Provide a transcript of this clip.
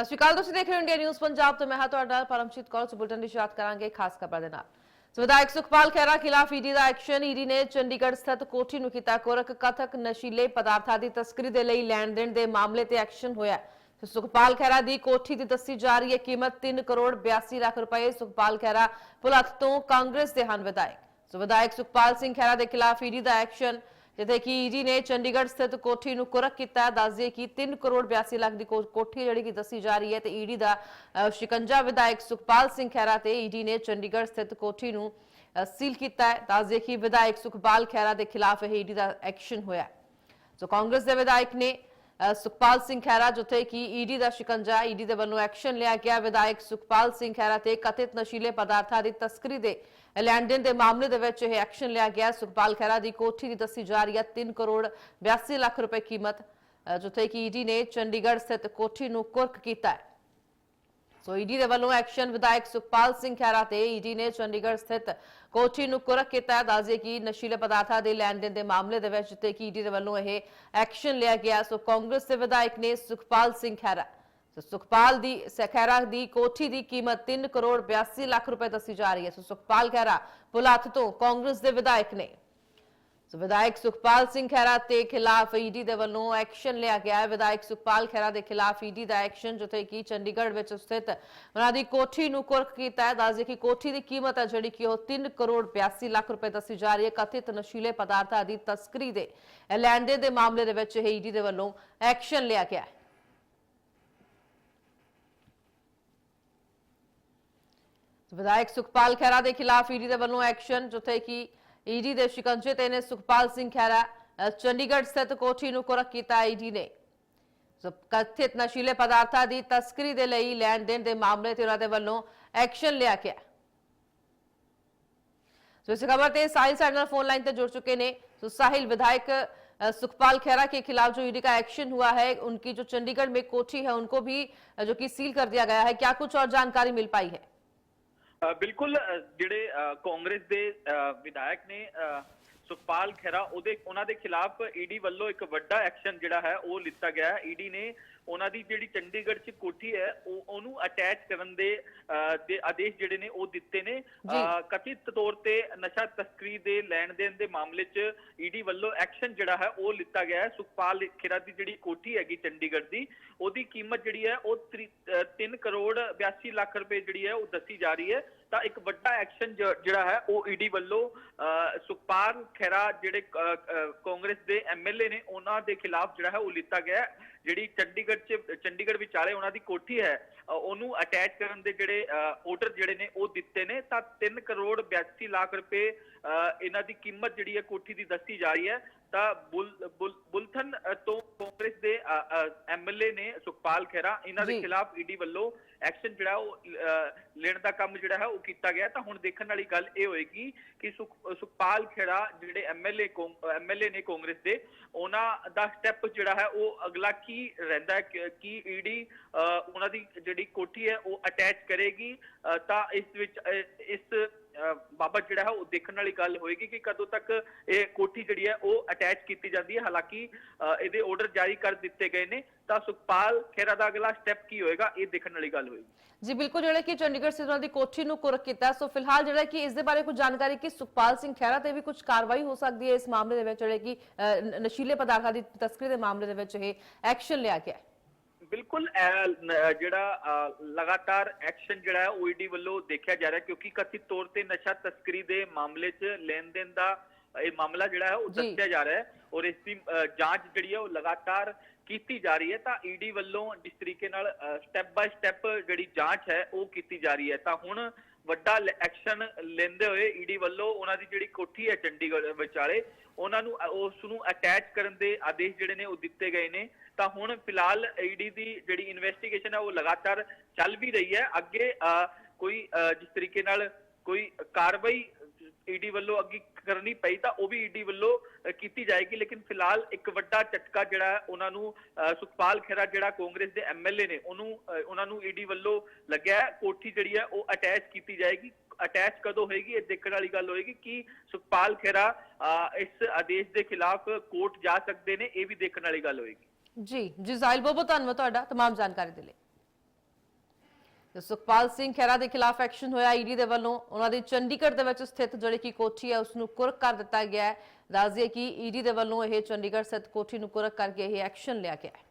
ਸਤਿ ਸ਼੍ਰੀ ਅਕਾਲ, ਤੁਸੀਂ ਦੇਖ ਰਹੇ ਹੋ ਇੰਡੀਆ ਨਿਊਜ਼ ਪੰਜਾਬ ਤੋਂ। ਮੈਂ ਹਾਂ ਤੁਹਾਡਾ ਪਰਮਜੀਤ ਕੌਰ ਬੁਲਟਨ ਦੀ ਸ਼ੁਰੂਆਤ ਕਰਾਂਗੇ ਖਾਸ ਖਬਰਾਂ ਦੇ ਨਾਲ। ਵਿਧਾਇਕ ਸੁਖਪਾਲ ਖਹਿਰਾ ਖਿਲਾਫ ਈਡੀ ਦਾ ਐਕਸ਼ਨ, ਈਡੀ ਨੇ ਚੰਡੀਗੜ੍ਹ ਸਥਿਤ ਕੋਠੀ ਨੂੰ ਕੀਤਾ ਕੋਰਕ ਕਥਕ ਨਸ਼ੀਲੇ ਪਦਾਰਥਾਂ ਦੀ ਤਸਕਰੀ ਦੇ ਲਈ ਲੈਣ ਦੇਣ ਦੇ ਮਾਮਲੇ ਤੇ ਐਕਸ਼ਨ ਹੋਇਆ। ਸੁਖਪਾਲ ਖਹਿਰਾ ਦੀ ਕੋਠੀ ਦੀ ਦੱਸੀ ਜਾ ਰਹੀ ਹੈ ਕੀਮਤ 3 ਕਰੋੜ 82 ਲੱਖ ਰੁਪਏ। ਸੁਖਪਾਲ ਖਹਿਰਾ ਭੁਲੱਥ ਤੋਂ ਕਾਂਗਰਸ ਦੇ ਹਨ ਵਿਧਾਇਕ। ਸੋ ਵਿਧਾਇਕ ਸੁਖਪਾਲ ਸਿੰਘ ਖਹਿਰਾ ਦੇ ਖਿਲਾਫ ਈਡੀ ਦਾ ਐਕਸ਼ਨ ਜਿੱਥੇ ਕਿ ਈਡੀ ਨੇ ਚੰਡੀਗੜ੍ਹ ਸਥਿਤ ਕੋਠੀ ਨੂੰ ਕੁਰਕ ਕੀਤਾ। ਦੱਸ ਦਈਏ ਕਿ 3 ਕਰੋੜ 82 ਲੱਖ ਦੀ ਕੋ- ਕੋਠੀ ਜਿਹੜੀ ਕਿ ਦੱਸੀ ਜਾ ਰਹੀ ਹੈ ਤੇ ਈਡੀ ਦਾ ਸ਼ਿਕੰਜਾ ਵਿਧਾਇਕ ਸੁਖਪਾਲ ਸਿੰਘ ਖਹਿਰਾ ਤੇ ਈਡੀ ਨੇ ਚੰਡੀਗੜ੍ਹ ਸਥਿਤ ਕੋਠੀ ਨੂੰ ਸੀਲ ਕੀਤਾ ਹੈ। ਦੱਸ ਦਈਏ ਕਿ ਵਿਧਾਇਕ ਸੁਖਪਾਲ ਖਹਿਰਾ ਦੇ ਖਿਲਾਫ ਇਹ ਈਡੀ ਦਾ ਐਕਸ਼ਨ ਹੋਇਆ ਸੋ ਕਾਂਗਰਸ ਦੇ ਵਿਧਾਇਕ ਨੇ ਸੁਖਪਾਲ ਸਿੰਘ ਖਹਿਰਾ ਜਿੱਥੇ ਕਿ ਈਡੀ ਦਾ ਸ਼ਿਕੰਜਾ ਈਡੀ ਦੇ ਵੱਲੋਂ ਐਕਸ਼ਨ ਲਿਆ ਗਿਆ। ਵਿਧਾਇਕ ਸੁਖਪਾਲ ਸਿੰਘ ਖਹਿਰਾ ਤੇ ਕਥਿਤ ਨਸ਼ੀਲੇ ਪਦਾਰਥਾਂ ਦੀ ਤਸਕਰੀ ਦੇ ਲੈਣ ਦੇਣ ਦੇ ਮਾਮਲੇ ਦੇ ਵਿੱਚ ਇਹ ਐਕਸ਼ਨ ਲਿਆ ਗਿਆ। ਸੁਖਪਾਲ ਖਹਿਰਾ ਦੀ ਕੋਠੀ ਦੀ ਦੱਸੀ ਜਾ ਰਹੀ ਹੈ 3 ਕਰੋੜ 82 ਲੱਖ ਰੁਪਏ ਕੀਮਤ ਜਿੱਥੇ ਕਿ ਈਡੀ ਨੇ ਚੰਡੀਗੜ੍ਹ ਸਥਿਤ ਕੋਠੀ ਨੂੰ ਕੁਰਕ ਕੀਤਾ ਹੈ। ਸੋ ਈਡੀ ਦੇ ਵੱਲੋਂ ਐਕਸ਼ਨ ਵਿਧਾਇਕ ਸੁਖਪਾਲ ਸਿੰਘ ਖਹਿਰਾ ਤੇ ਈਡੀ ਨੇ ਚੰਡੀਗੜ੍ਹ ਸਥਿਤ ਕੋਠੀ ਨੂੰ ਕੁਰਕ ਕੀਤਾ। ਦੱਸਦੇ ਕਿ ਨਸ਼ੀਲੇ ਪਦਾਰਥਾਂ ਦੇ ਲੈਣ ਦੇਣ ਦੇ ਮਾਮਲੇ ਦੇ ਵਿੱਚ ਜਿੱਤੇ ਕਿ ਈਡੀ ਦੇ ਵੱਲੋਂ ਇਹ ਐਕਸ਼ਨ ਲਿਆ ਗਿਆ, ਸੋ ਕਾਂਗਰਸ ਦੇ ਵਿਧਾਇਕ ਨੇ ਸੁਖਪਾਲ ਸਿੰਘ ਖਹਿਰਾ। ਸੋ ਸੁਖਪਾਲ ਦੀ ਖਹਿਰਾ ਦੀ ਕੋਠੀ ਦੀ ਕੀਮਤ 3 ਕਰੋੜ 82 ਲੱਖ ਰੁਪਏ ਦੱਸੀ ਜਾ ਰਹੀ ਹੈ। ਸੋ ਸੁਖਪਾਲ ਖਹਿਰਾ ਪੁਲਾਥ ਤੋਂ ਕਾਂਗਰਸ ਦੇ ਵਿਧਾਇਕ ਨੇ। ਵਿਧਾਇਕ ਸੁਖਪਾਲ ਸਿੰਘ ਖਹਿਰਾ ਤੇ ਖਿਲਾਫ ਈਡੀ ਦੇ ਵੱਲੋਂ ਐਕਸ਼ਨ ਲਿਆ ਗਿਆ ਹੈ। ਵਿਧਾਇਕ ਸੁਖਪਾਲ ਖਹਿਰਾ ਦੇ ਖਿਲਾਫ ਈਡੀ ਦਾ ਐਕਸ਼ਨ ਜਿੱਥੇ ਕਿ ਚੰਡੀਗੜ੍ਹ ਵਿੱਚ ਸਥਿਤ ਉਹਨਾਂ ਦੀ ਕੋਠੀ ਨੂੰ ਕੁਰਕ ਕੀਤਾ ਹੈ। ਦੱਸਦੇ ਕਿ ਕੋਠੀ ਦੀ ਕੀਮਤ ਹੈ ਜਿਹੜੀ ਕਿ ਉਹ 3 ਕਰੋੜ 82 ਲੱਖ ਰੁਪਏ ਦੱਸੀ ਜਾ ਰਹੀ ਹੈ। ਕਥਿਤ ਨਸ਼ੀਲੇ ਪਦਾਰਥਾਂ ਦੀ ਤਸਕਰੀ ਦੇ ਲੈਣ ਦੇਣ ਦੇ ਮਾਮਲੇ ਦੇ ਵਿੱਚ ਇਹ ਈਡੀ ਦੇ ਵੱਲੋਂ ਐਕਸ਼ਨ ਲਿਆ ਗਿਆ ਹੈ। ਵਿਧਾਇਕ ਸੁਖਪਾਲ ਖਹਿਰਾ ਦੇ ਖਿਲਾਫ ਈਡੀ ਦੇ ਵੱਲੋਂ ਐਕਸ਼ਨ ਜਿੱਥੇ ਕਿ ਈਡੀ ਦੇ ਸ਼ਿਕੰਜੇ ਤੇ ਨੇ ਸੁਖਪਾਲ ਸਿੰਘ ਖਹਿਰਾ ਅ, ਚੰਡੀਗੜ੍ਹ ਸਥਿਤ ਕੋਠੀ ਨੂੰ ਕੁਰਕ ਕੀਤਾ ਈਡੀ ਨੇ ਸੋ ਕਥਿਤ ਨਸ਼ੀਲੇ ਪਦਾਰਥਾਂ ਦੀ ਤਸਕਰੀ ਦੇ ਲਈ ਲੈਣ ਦੇਣ ਦੇ ਮਾਮਲੇ ਤੇ ਉਹਨਾਂ ਦੇ ਵੱਲੋਂ ਐਕਸ਼ਨ ਲਿਆ ਗਿਆ ਸੋ ਇਸ ਖਬਰ ਤੇ ਸਾਹਿਲ ਸਾਡੇ ਨਾਲ फोन लाइन पे जुड़ चुके ने तो साहिल विधायक अ, सुखपाल खेरा के खिलाफ जो ईडी का एक्शन हुआ है उनकी जो चंडीगढ़ में कोठी है उनको भी अ, जो कि सील कर दिया गया है क्या कुछ और जानकारी मिल पाई है ਅ, ਬਿਲਕੁਲ ਜਿਹੜੇ ਕਾਂਗਰਸ ਦੇ ਵਿਧਾਇਕ ਨੇ ਸੁਖਪਾਲ ਖਹਿਰਾ ਉਹਦੇ ਉਹਨਾਂ ਦੇ ਖਿਲਾਫ ਈਡੀ ਵੱਲੋਂ ਇੱਕ ਵੱਡਾ ਐਕਸ਼ਨ ਜਿਹੜਾ ਹੈ ਉਹ ਲਿੱਤਾ ਗਿਆ ਹੈ। ਈਡੀ ਨੇ ਉਹਨਾਂ ਦੀ ਜਿਹੜੀ ਚੰਡੀਗੜ੍ਹ 'ਚ ਕੋਠੀ ਹੈ ਉਹ ਉਹਨੂੰ ਅਟੈਚ ਕਰਨ ਦੇ ਦੇ ਆਦੇਸ਼ ਜਿਹੜੇ ਨੇ ਉਹ ਦਿੱਤੇ ਨੇ। ਕਥਿਤ ਤੌਰ ਤੇ ਨਸ਼ਾ ਤਸਕਰੀ ਦੇ ਲੈਣ ਦੇਣ ਦੇ ਮਾਮਲੇ 'ਚ ਈਡੀ ਵੱਲੋਂ ਐਕਸ਼ਨ ਜਿਹੜਾ ਹੈ ਉਹ ਲਿੱਤਾ ਗਿਆ ਹੈ। ਸੁਖਪਾਲ ਖੇਰਾ ਦੀ ਜਿਹੜੀ ਕੋਠੀ ਹੈਗੀ ਚੰਡੀਗੜ੍ਹ ਦੀ ਉਹਦੀ ਕੀਮਤ ਜਿਹੜੀ ਹੈ ਉਹ 3 ਕਰੋੜ 82 ਲੱਖ ਰੁਪਏ ਜਿਹੜੀ ਹੈ ਉਹ ਦੱਸੀ ਜਾ ਰਹੀ ਹੈ। ਤਾਂ ਇੱਕ ਵੱਡਾ ਐਕਸ਼ਨ ਜਿਹੜਾ ਹੈ ਉਹ ਈਡੀ ਵੱਲੋਂ ਅ, ਸੁਖਪਾਲ ਖੈਰਾ ਜਿਹੜੇ ਅ, ਅ, ਕਾਂਗਰਸ ਦੇ ਐਮਐਲਏ ਨੇ ਉਹਨਾਂ ਦੇ ਖਿਲਾਫ ਜਿਹੜਾ ਹੈ ਉਹ ਲਿੱਤਾ ਗਿਆ ਜਿਹੜੀ ਚੰਡੀਗੜ੍ਹ ਚ ਚੰਡੀਗੜ੍ਹ ਵਿਚਾਲੇ ਉਹਨਾਂ ਦੀ ਕੋਠੀ ਹੈ ਉਹਨੂੰ ਅਟੈਚ ਕਰਨ ਦੇ ਜਿਹੜੇ ਆਰਡਰ ਜਿਹੜੇ ਨੇ ਉਹ ਦਿੱਤੇ ਨੇ ਤਾਂ 3 ਕਰੋੜ 82 ਲੱਖ ਰੁਪਏ ਇਹਨਾਂ ਦੀ ਕੀਮਤ ਜਿਹੜੀ ਹੈ ਕੋਠੀ ਦੀ ਦੱਸੀ ਜਾ ਰਹੀ ਹੈ ਤਾਂ ਬੁਲ ਬੁਲ- ਬੁਲਥਨ ਤੋਂ ਕਾਂਗਰਸ ਦੇ ਐਮਐਲਏ ਨੇ ਸੁਖਪਾਲ ਖਹਿਰਾ ਇਹਨਾਂ ਦੇ। ਖਿਲਾਫ ਈਡੀ ਵੱਲੋਂ ਐਕਸ਼ਨ ਜਿਹੜਾ ਉਹ ਲੈਣ ਦਾ ਕੰਮ ਜਿਹੜਾ ਹੈ ਉਹ ਕੀਤਾ ਗਿਆ ਤਾਂ ਹੁਣ ਦੇਖਣ ਵਾਲੀ ਗੱਲ ਇਹ ਹੋਏਗੀ ਕਿ ਸੁਖ- ਸੁਖਪਾਲ ਖੇੜਾ ਜਿਹੜੇ ਐਮਐਲਏ ਐਮਐਲਏ ਨੇ ਕਾਂਗਰਸ ਦੇ ਉਹਨਾਂ ਦਾ ਸਟੈਪ ਜਿਹੜਾ ਹੈ ਉਹ ਅਗਲਾ ਕੀ ਰਹਿੰਦਾ ਹੈ ਕਿ- ਕੀ ਈਡੀ ਉਹਨਾਂ ਦੀ ਜਿਹੜੀ ਕੋਠੀ ਹੈ ਉਹ ਅਟੈਚ ਕਰੇਗੀ ਅ, ਤਾਂ ਇਸ ਵਿੱਚ ਇਸ ਅ, ਜਿਹੜਾ ਹੈ ਉਹ ਦੇਖਣ ਵਾਲੀ ਗੱਲ ਹੋਏਗੀ ਕਿ ਕਦੋਂ ਤੱਕ ਇਹ ਕੋਠੀ ਜਿਹੜੀ ਹੈ ਉਹ ਅਟੈਚ ਕੀਤੀ ਜਾਂਦੀ ਹੈ। ਹਾਲਾਂਕਿ ਇਹਦੇ ਆਰਡਰ ਜਾਰੀ ਕਰ ਦਿੱਤੇ ਗਏ ਨੇ। ਤਾਂ ਸੁਖਪਾਲ ਖੇਰਾ ਦਾ ਅਗਲਾ ਸਟੈਪ ਕੀ ਹੋਏਗਾ ਇਹ ਦੇਖਣ ਵਾਲੀ ਗੱਲ ਹੋਏਗੀ। ਜੀ ਬਿਲਕੁਲ ਜਿਹੜਾ ਕਿ ਚੰਡੀਗੜ੍ਹ ਸਿਵਲ ਦੀ ਕੋਠੀ ਨੂੰ ਕੁਰਕ ਕੀਤਾ। ਸੋ ਫਿਲਹਾਲ ਜਿਹੜਾ ਕਿ ਇਸ ਦੇ ਬਾਰੇ ਕੁਝ ਜਾਣਕਾਰੀ ਕਿ ਸੁਖਪਾਲ ਸਿੰਘ ਖਹਿਰਾ ਤੇ ਵੀ ਕੁਝ ਕਾਰਵਾਈ ਹੋ ਸਕਦੀ ਹੈ ਇਸ ਮਾਮਲੇ ਦੇ ਵਿੱਚ ਜਿਹੜੇ ਕਿ ਨਸ਼ੀਲੇ ਪਦਾਰਥਾਂ ਦੀ ਤਸਕਰੀ ਦੇ ਮਾਮਲੇ ਦੇ ਵਿੱਚ ਇਹ ਐਕਸ਼ਨ ਲਿਆ ਗਿਆ ਹੈ। ਬਿਲਕੁਲ ਜਿਹੜਾ ਲਗਾਤਾਰ ਐਕਸ਼ਨ ਜਿਹੜਾ ਹੈ ਓਈਡੀ ਵੱਲੋਂ ਦੇਖਿਆ ਜਾ ਰਿਹਾ ਕਿਉਂਕਿ ਕਥਿਤ ਤੌਰ ਤੇ ਨਸ਼ਾ ਤਸਕਰੀ ਦੇ ਮਾਮਲੇ 'ਚ ਲੈਣ ਦੇਣ ਦਾ ਇਹ ਮਾਮਲਾ ਜਿਹੜਾ ਹੈ ਉਹ। ਦੱਸਿਆ ਜਾ ਰਿਹਾ ਹੈ ਔਰ ਇਸ ਦੀ ਜਾਂਚ ਜਿਹੜੀ ਹੈ ਉਹ ਲਗਾਤਾਰ ਕੀਤੀ ਜਾ ਰਹੀ ਹੈ ਤਾਂ ਈਡੀ ਵੱਲੋਂ ਜਿਸ ਤਰੀਕੇ ਨਾਲ ਸਟੈਪ ਬਾਈ ਸਟੈਪ ਜਿਹੜੀ ਜਾਂਚ ਹੈ ਉਹ ਕੀਤੀ ਜਾ ਰਹੀ ਹੈ ਤਾਂ ਹੁਣ ਵੱਡਾ ਐਕਸ਼ਨ ਲੈਂਦੇ ਹੋਏ ਈਡੀ ਵੱਲੋਂ ਉਹਨਾਂ ਦੀ ਜਿਹੜੀ ਕੋਠੀ ਹੈ ਚੰਡੀਗੜ੍ਹ ਵਿਚਾਲੇ ਉਹਨਾਂ ਨੂੰ ਅ- ਉਸ ਨੂੰ ਅਟੈਚ ਕਰਨ ਦੇ ਆਦੇਸ਼ ਜਿਹੜੇ ਨੇ ਉਹ ਦਿੱਤੇ ਗਏ ਨੇ। ਤਾਂ ਹੁਣ ਫਿਲਹਾਲ ਈਡੀ ਦੀ ਜਿਹੜੀ ਇਨਵੈਸਟੀਗੇਸ਼ਨ ਹੈ ਉਹ ਲਗਾਤਾਰ ਚੱਲ ਵੀ ਰਹੀ ਹੈ। ਅੱਗੇ ਅ, ਕੋਈ ਅ, ਜਿਸ ਤਰੀਕੇ ਨਾਲ ਕੋਈ ਕਾਰਵਾਈ ਈਡੀ ਵੱਲੋਂ ਅੱਗੇ ਕਰਨੀ ਪਈ ਤਾਂ ਉਹ ਵੀ ਈਡੀ ਵੱਲੋਂ ਅ, ਕੀਤੀ ਜਾਏਗੀ ਲੇਕਿਨ ਫਿਲਹਾਲ ਇੱਕ ਵੱਡਾ ਝਟਕਾ ਜਿਹੜਾ ਹੈ ਉਹਨਾਂ ਨੂੰ ਅ, ਸੁਖਪਾਲ ਖੇਰਾ ਜਿਹੜਾ ਕਾਂਗਰਸ ਦੇ ਐਮਐਲਏ ਨੇ ਉਹਨੂੰ ਅ, ਉਹਨਾਂ ਨੂੰ ਈਡੀ ਵੱਲੋਂ ਲੱਗਿਆ ਹੈ, ਕੋਠੀ ਜਿਹੜੀ ਹੈ ਉਹ ਅਟੈਚ ਕੀਤੀ ਜਾਏਗੀ ਅਟੈਚ ਕਦੋਂ ਹੋਏਗੀ ਇਹ ਦੇਖਣ ਵਾਲੀ ਗੱਲ ਹੋਏਗੀ ਕਿ ਸੁਖਪਾਲ ਖੇਰਾ ਅ, ਇਸ ਆਦੇਸ਼ ਦੇ ਖਿਲਾਫ ਕੋਰਟ ਜਾ ਸਕਦੇ ਨੇ ਇਹ ਵੀ ਦੇਖਣ ਵਾਲੀ ਗੱਲ ਹੋਏਗੀ ਜੀ ਜੀ ਜ਼ਾਇਲ ਬਹੁਤ ਬਹੁਤ ਧੰਨਵਾਦ ਤੁਹਾਡਾ तमाम ਜਾਣਕਾਰੀ ਦੇ ਲਈ ਤੇ ਸੁਖਪਾਲ ਸਿੰਘ ਖਹਿਰਾ ਦੇ ਖਿਲਾਫ ਐਕਸ਼ਨ ਹੋਇਆ। ਈਡੀ ਦੇ ਵੱਲੋਂ ਉਹਨਾਂ ਦੀ ਚੰਡੀਗੜ੍ਹ ਦੇ ਵਿੱਚ ਸਥਿਤ ਜਿਹੜੀ ਕਿ ਕੋਠੀ ਹੈ ਉਸ ਨੂੰ ਕੁਰਕ ਕਰ ਦਿੱਤਾ ਗਿਆ ਹੈ। ਦੱਸਦੀਏ ਕਿ ਈਡੀ ਦੇ ਵੱਲੋਂ ਇਹ ਚੰਡੀਗੜ੍ਹ ਸਥਿਤ ਕੋਠੀ ਨੂੰ ਕੁਰਕ ਕਰਕੇ ਇਹ ਐਕਸ਼ਨ ਲਿਆ ਗਿਆ ਹੈ।